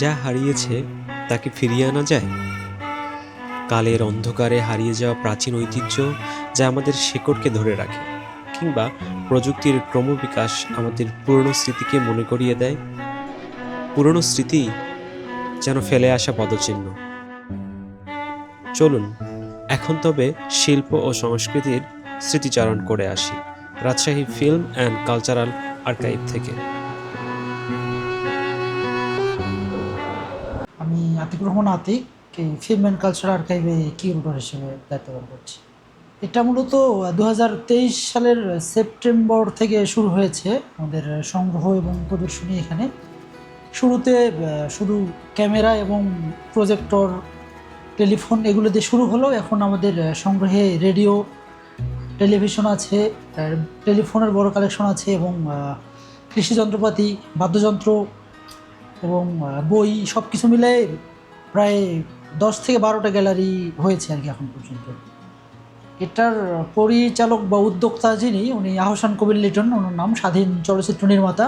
যা হারিয়েছে তাকে ফিরিয়ে আনা যায়? কালের অন্ধকারে হারিয়ে যাওয়া প্রাচীন ঐতিহ্য যা আমাদের শেকড়কে ধরে রাখে, কিংবা প্রযুক্তির ক্রমবিকাশ আমাদের পুরনো স্মৃতিকে মনে করিয়ে দেয়? পুরনো স্মৃতি যেন ফেলে আসা পদচিহ্ন। চলুন, এখন তবে শিল্প ও সংস্কৃতির স্মৃতিচারণ করে আসি। Rajshahi film and cultural archive থেকে। আমি আতিকুর রহমান আতিক, এই ফিল্ম অ্যান্ড কালচার আর্কাইভে কিউরেটর হিসেবে দায়িত্ব পালন করছি? এটা মূলত দু হাজার তেইশ সালের সেপ্টেম্বর থেকে শুরু হয়েছে আমাদের সংগ্রহ এবং প্রদর্শনী এখানে। শুরুতে শুধু ক্যামেরা এবং প্রজেক্টর টেলিফোন এগুলো দিয়ে শুরু হলো। এখন আমাদের সংগ্রহে রেডিও টেলিভিশন আছে টেলিফোনের বড় কালেকশন আছে এবং কৃষি যন্ত্রপাতি, বাদ্যযন্ত্র এবং বই সব কিছু মিলে প্রায় দশ থেকে বারোটা গ্যালারি হয়েছে আর কি এখন পর্যন্ত। এটার পরিচালক বা উদ্যোক্তা যিনি, উনি আহসান কবির লিটন, ওনার নাম স্বাধীন চলচ্চিত্র নির্মাতা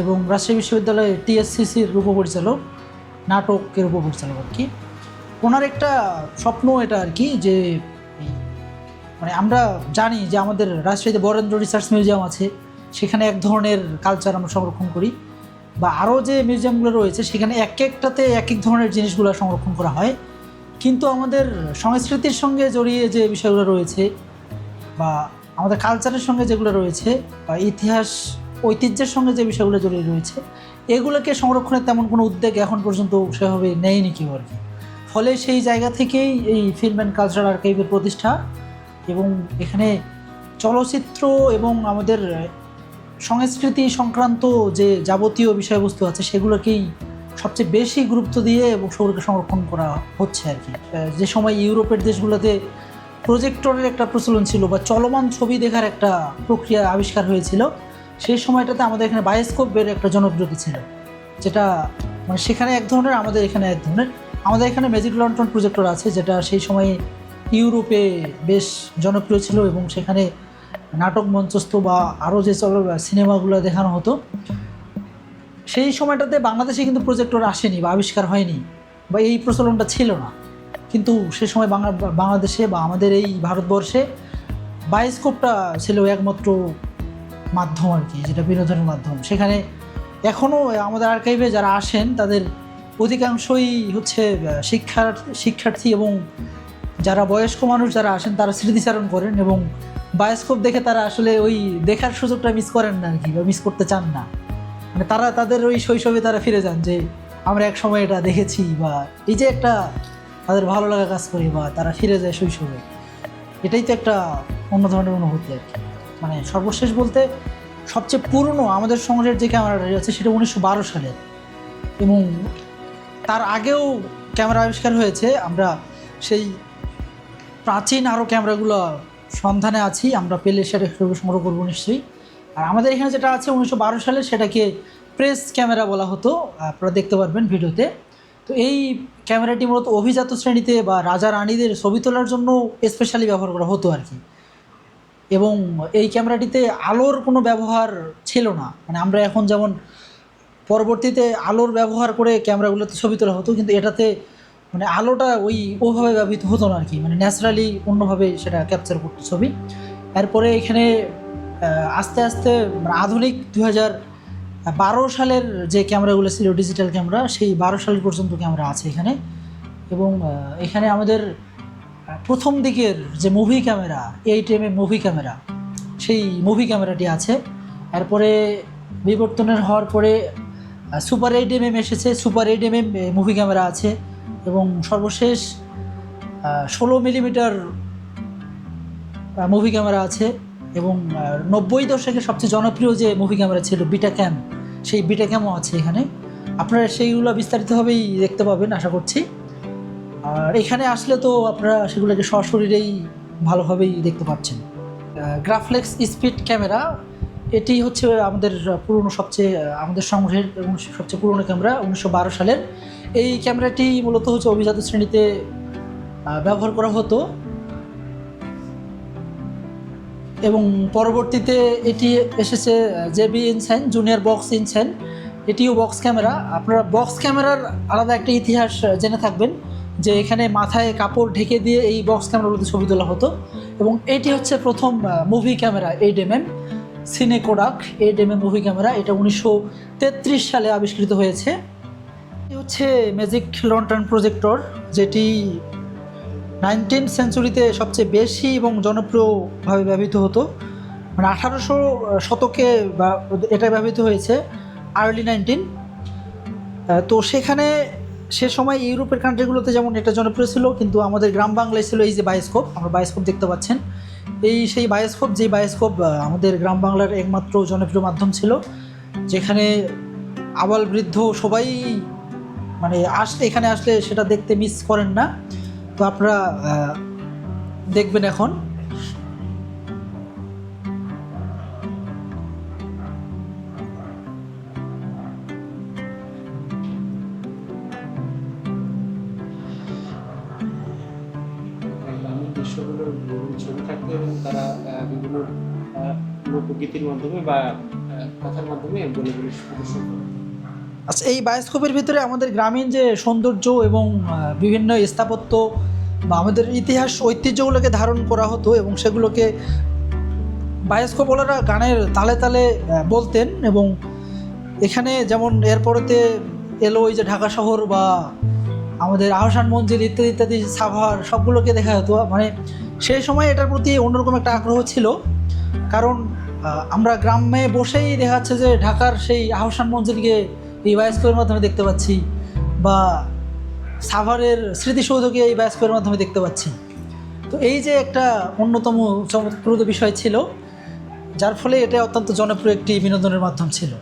এবং রাজশাহী বিশ্ববিদ্যালয়ের টিএসসিসির উপপরিচালক, নাটকের উপপরিচালক আর কি। ওনার একটা স্বপ্ন এটা আর কি যে মানে আমরা জানি যে আমাদের রাজশাহীতে বরেন্দ্র রিসার্চ মিউজিয়াম আছে, সেখানে এক ধরনের কালচার আমরা সংরক্ষণ করি। বা আরও যে মিউজিয়ামগুলো রয়েছে, সেখানে এক একটাতে এক এক ধরনের জিনিসগুলো সংরক্ষণ করা হয়। কিন্তু আমাদের সংস্কৃতির সঙ্গে জড়িয়ে যে বিষয়গুলো রয়েছে বা আমাদের কালচারের সঙ্গে যেগুলো রয়েছে বা ইতিহাস, ঐতিহ্যের সঙ্গে যে বিষয়গুলো জড়িয়ে রয়েছে, এগুলোকে সংরক্ষণের তেমন কোনো উদ্যোগ এখন পর্যন্ত সেভাবে নেয়নি কেউ আর কি। ফলে সেই জায়গা থেকেই এই ফিল্ম অ্যান্ড কালচারাল আর্কাইভের প্রতিষ্ঠা এবং এখানে চলচ্চিত্র এবং আমাদের সংস্কৃতি সংক্রান্ত যে যাবতীয় বিষয়বস্তু আছে, সেগুলোকেই সবচেয়ে বেশি গুরুত্ব দিয়ে এবং সেগুলোকে সংরক্ষণ করা হচ্ছে আর কি। যে সময় ইউরোপের দেশগুলোতে প্রজেক্টরের একটা প্রচলন ছিল বা চলমান ছবি দেখার একটা প্রক্রিয়া আবিষ্কার হয়েছিল, সেই সময়টাতে আমাদের এখানে বায়োস্কোপের একটা জনপ্রিয়তা ছিল, যেটা মানে সেখানে এক ধরনের আমাদের এখানে এক ধরনের, আমাদের এখানে ম্যাজিক লন্টন প্রজেক্টর আছে, যেটা সেই সময়ে ইউরোপে বেশ জনপ্রিয় ছিল এবং সেখানে নাটক মঞ্চস্থ বা আরও যে চল সিনেমাগুলো দেখানো হতো, সেই সময়টাতে বাংলাদেশে কিন্তু প্রজেক্টর আসেনি বা আবিষ্কার হয়নি বা এই প্রচলনটা ছিল না। কিন্তু সে সময় বাংলা, বাংলাদেশে বা আমাদের এই ভারতবর্ষে বায়োস্কোপটা ছিল একমাত্র মাধ্যম আর কি, যেটা বিনোদনের মাধ্যম। সেখানে এখনও আমাদের আর্কাইভে যারা আসেন, তাদের অধিকাংশই হচ্ছে শিক্ষার, শিক্ষার্থী এবং যারা বয়স্ক মানুষ যারা আসেন, তারা স্মৃতিচারণ করেন এবং বায়োস্কোপ দেখে তারা আসলে ওই দেখার সুযোগটা মিস করেন না আর কি, বা মিস করতে চান না। মানে তারা, তাদের ওই শৈশবে তারা ফিরে যান যে, আমরা এক সময় এটা দেখেছি বা এই যে একটা তাদের ভালো লাগা কাজ করে বা তারা ফিরে যায় শৈশবে। এটাই তো একটা অন্য ধরনের অনুভূতি আর কি। মানে সর্বশেষ বলতে সবচেয়ে পুরনো আমাদের সংগ্রহের যে ক্যামেরাটা আছে সেটা উনিশশো বারো সালের এবং তার আগেও ক্যামেরা আবিষ্কার হয়েছে, আমরা সেই প্রাচীন আরও ক্যামেরাগুলো সন্ধানে আছি, আমরা পেলে সেটা সংগ্রহ করব নিশ্চয়ই। আর আমাদের এখানে যেটা আছে উনিশশো বারো সালে সেটাকে প্রেস ক্যামেরা বলা হতো, আপনারা দেখতে পারবেন ভিডিওতে। তো এই ক্যামেরাটি মূলত অভিজাত শ্রেণীতে বা রাজা রানীদের ছবি তোলার জন্য স্পেশালি ব্যবহার করা হতো আর কি। এবং এই ক্যামেরাটিতে আলোর কোনো ব্যবহার ছিল না। মানে আমরা এখন যেমন পরবর্তীতে আলোর ব্যবহার করে ক্যামেরাগুলোতে ছবি তোলা হতো, কিন্তু এটাতে মানে আলোটা ওই ওভাবে ব্যবহৃত হতো না আর কি মানে ন্যাচারালি অন্যভাবে সেটা ক্যাপচার করতো ছবি। এরপরে এখানে আস্তে আস্তে মানে আধুনিক দু হাজার বারো সালের যে ক্যামেরাগুলো ছিল ডিজিটাল ক্যামেরা সেই বারো সাল পর্যন্ত ক্যামেরা আছে এখানে। এবং এখানে আমাদের প্রথম দিকের যে movie camera eight M movie camera সেই মুভি ক্যামেরাটি আছে। এরপরে বিবর্তনের হওয়ার পরে সুপার এইট এম এম এসেছে super eight M M movie camera আছে। এবং সর্বশেষ ষোলো মিলিমিটার মুভি ক্যামেরা আছে এবং নব্বই দশকের সবচেয়ে জনপ্রিয় যে মুভি ক্যামেরা ছিল বিটা ক্যাম সেই বিটা ক্যামও আছে এখানে। আপনারা সেইগুলো বিস্তারিতভাবেই দেখতে পাবেন, আশা করছি। আর এখানে আসলে তো আপনারা সেগুলোকে সশরীরেই ভালোভাবেই দেখতে পাচ্ছেন। গ্রাফলেক্স স্পিড ক্যামেরা এটি হচ্ছে আমাদের পুরনো সবচেয়ে আমাদের সংগ্রহের এবং সবচেয়ে পুরনো ক্যামেরা উনিশশো বারো সালের। এই ক্যামেরাটি মূলত হচ্ছে অভিজাত শ্রেণীতে ব্যবহার করা হতো। এবং পরবর্তীতে এটি এসেছে JB Ensign junior box Ensign এটিও বক্স ক্যামেরা। আপনারা বক্স ক্যামেরার আলাদা একটা ইতিহাস জেনে থাকবেন যে এখানে মাথায় কাপড় ঢেকে দিয়ে এই বক্স ক্যামেরাগুলোতে ছবি তোলা হতো। এবং এটি হচ্ছে প্রথম movie camera eight M M cine Kodak eight M M movie camera. এটা উনিশশো তেত্রিশ সালে আবিষ্কৃত হয়েছে। হচ্ছে ম্যাজিক লন্টার্ন প্রজেক্টর যেটি নাইনটিন সেঞ্চুরিতে সবচেয়ে বেশি এবং জনপ্রিয়ভাবে ব্যবহৃত হতো। মানে আঠারোশো শতকে বা এটা ব্যবহৃত হয়েছে আর্লি নাইনটিন তো সেখানে সে সময় ইউরোপের কান্ট্রিগুলোতে যেমন এটা জনপ্রিয় ছিল, কিন্তু আমাদের গ্রাম বাংলায় ছিল এই যে বায়োস্কোপ আমরা বায়োস্কোপ দেখতে পাচ্ছেন। এই সেই বায়োস্কোপ যে বায়োস্কোপ আমাদের গ্রাম বাংলার একমাত্র জনপ্রিয় মাধ্যম ছিল, যেখানে আবাল বৃদ্ধ সবাই মানে আসলে এখানে আসলে সেটা দেখতে মিস করেন না তো আপনারা দেখবেন এখন মাধ্যমে বা কথার মাধ্যমে বলে বলে প্রদর্শন করে। আচ্ছা এই বায়োস্কোপের ভিতরে আমাদের গ্রামীণ যে সৌন্দর্য এবং বিভিন্ন স্থাপত্য বা আমাদের ইতিহাস ঐতিহ্যগুলোকে ধারণ করা হতো এবং সেগুলোকে বায়োস্কোপওয়ালারা গানের তালে তালে বলতেন এবং এখানে যেমন এরপরেতে এলো ওই যে ঢাকা শহর বা আমাদের আহসান মঞ্জিল ইত্যাদি ইত্যাদি সাভার সবগুলোকে দেখা হতো মানে সেই সময় এটার প্রতি অন্যরকম একটা আগ্রহ ছিল কারণ আমরা গ্রামে বসেই দেখা যাচ্ছে যে ঢাকার সেই আহসান মঞ্জিলকে এই বায়োস্কোপের মাধ্যমে দেখতে পাচ্ছি বা সাভারের স্মৃতিসৌধকে এই বায়োস্কোপের মাধ্যমে দেখতে পাচ্ছি। তো এই যে একটা অন্যতম চমৎপ্রদ বিষয় ছিল, যার ফলে এটা অত্যন্ত জনপ্রিয় একটি বিনোদনের মাধ্যম ছিল।